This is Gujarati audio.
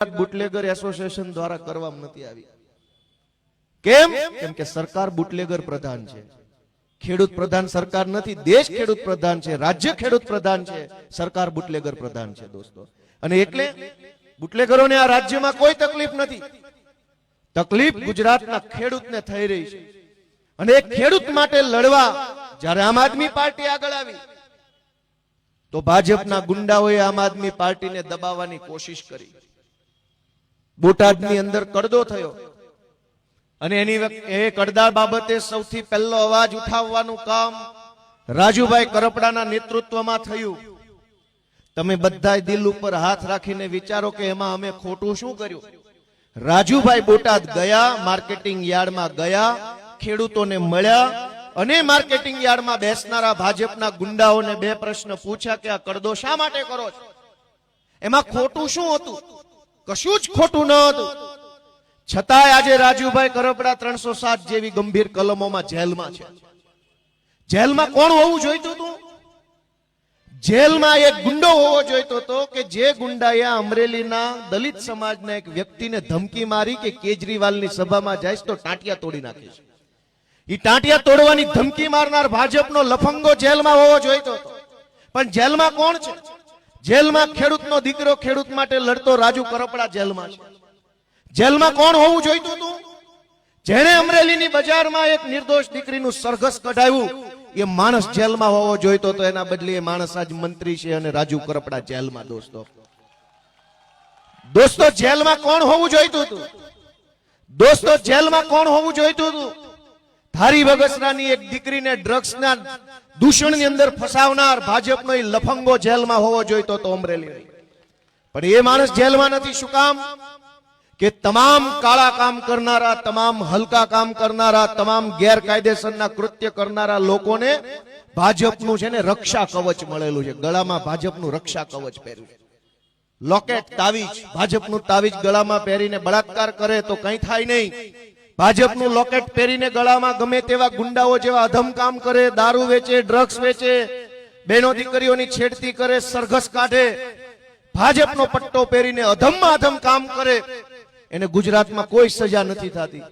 બુટલેગર એસોસિએશન દ્વારા કરવામાં નથી આવી. કેમ? કેમ કે સરકાર બુટલેગર પ્રધાન છે. ખેડૂત પ્રધાન સરકાર નથી, દેશ ખેડૂત પ્રધાન છે, રાજ્ય ખેડૂત પ્રધાન છે, સરકાર બુટલેગર પ્રધાન છે, દોસ્તો. અને એટલે બુટલેગરોને આ રાજ્યમાં કોઈ તકલીફ નથી. તકલીફ ગુજરાતના ખેડૂતને થઈ રહી છે. અને એ ખેડૂત માટે લડવા જ્યારે આમ આદમી પાર્ટી આગળ આવી, તો ભાજપના ગુંડાઓએ આમ આદમી પાર્ટીને દબાવવાની કોશિશ કરી. બોટાદની અંદર કડદો થયો. અને એની એ કડદા બાબતે સૌથી પહેલો અવાજ ઉઠાવવાનું કામ રાજુભાઈ કરપડાના નેતૃત્વમાં થયું. તમે બધા દિલ ઉપર હાથ રાખીને વિચારો કે એમાં અમે ખોટું શું કર્યું? રાજુભાઈ બોટાદ ગયા, માર્કેટિંગ યાર્ડમાં ગયા, ખેડૂતોને મળ્યા અને માર્કેટિંગ યાર્ડમાં બેસનારા ભાજપના ગુંડાઓને બે પ્રશ્ન પૂછ્યા કે આ કડદો શા માટે કરો છો? એમાં ખોટું શું હતું? કશું જ ખોટું ન હતું. છતાંય આજે રાજુભાઈ કરપડા ત્રણસો સાત જેવી ગંભીર કલમોમાં જેલમાં છે. જેલમાં કોણ હોવું જોઈતું હતું? જેલમાં એક ગુંડો હોવો જોઈતો હતો કે જે ગુંડાએ અમરેલીના દલિત સમાજના એક વ્યક્તિને ધમકી મારી કે કેજરીવાલની સભામાં જાય તો ટાંટિયા તોડી નાખીશ. એ ટાંટિયા તોડવાની ધમકી મારનાર ભાજપનો લફંગો જેલમાં હોવો જોઈતો હતો. પણ જેલમાં કોણ છે? જેલમાં ખેડૂતનો દીકરો ખેડૂત માટે લડતો રાજુ કરપડા જેલમાં જેલમાં કોણ હોવું જોઈતું હતું? જેણે અમરેલીની બજારમાં એક નિર્દોષ દીકરીનું સરઘસ કઢાવ્યું. એ માણસ જેલમાં હોવો જોઈતો તો એના બદલે એ માણસ આજ મંત્રી છે અને રાજુ કરપડા જેલમાં દોસ્તો. દોસ્તો, જેલમાં કોણ હોવું જોઈતું હતું? દોસ્તો, જેલમાં કોણ હોવું જોઈતું હતું? ધારી બગસરાની એક દીકરીને ડ્રગ્સના દૂષણની અંદર ફસાવનાર ભાજપનો એ લફંગો જેલમાં હોવો જોઈતો તો અમરેલી પણ એ માણસ જેલમાં નથી, શું કામ? કે તમામ કાળા કામ કરનારા, તમામ હલકા કામ કરનારા, તમામ ગેરકાયદેસરના કૃત્ય કરનારા લોકોને ભાજપનું છે ને રક્ષા કવચ મળેલું છે. ગળામાં ભાજપનું રક્ષા કવચ પહેર્યું લોકેટ, તાવીજ, ભાજપનું તાવીજ ગળામાં પહેરીને બળાત્કાર કરે તો કંઈ થાય નહીં. ભાજપનું લોકેટ પહેરીને ગળામાં ગમે તેવા ગુંડાઓ જેવા અધમ કામ કરે, દારૂ વેચે ડ્રગ્સ વેચે બેનો દીકરીઓની છેડતી કરે, સરઘસ કાઢે, ભાજપનો પટ્ટો પહેરીને અધમમાં અધમ કામ કરે, એને ગુજરાતમાં કોઈ સજા નથી થતી.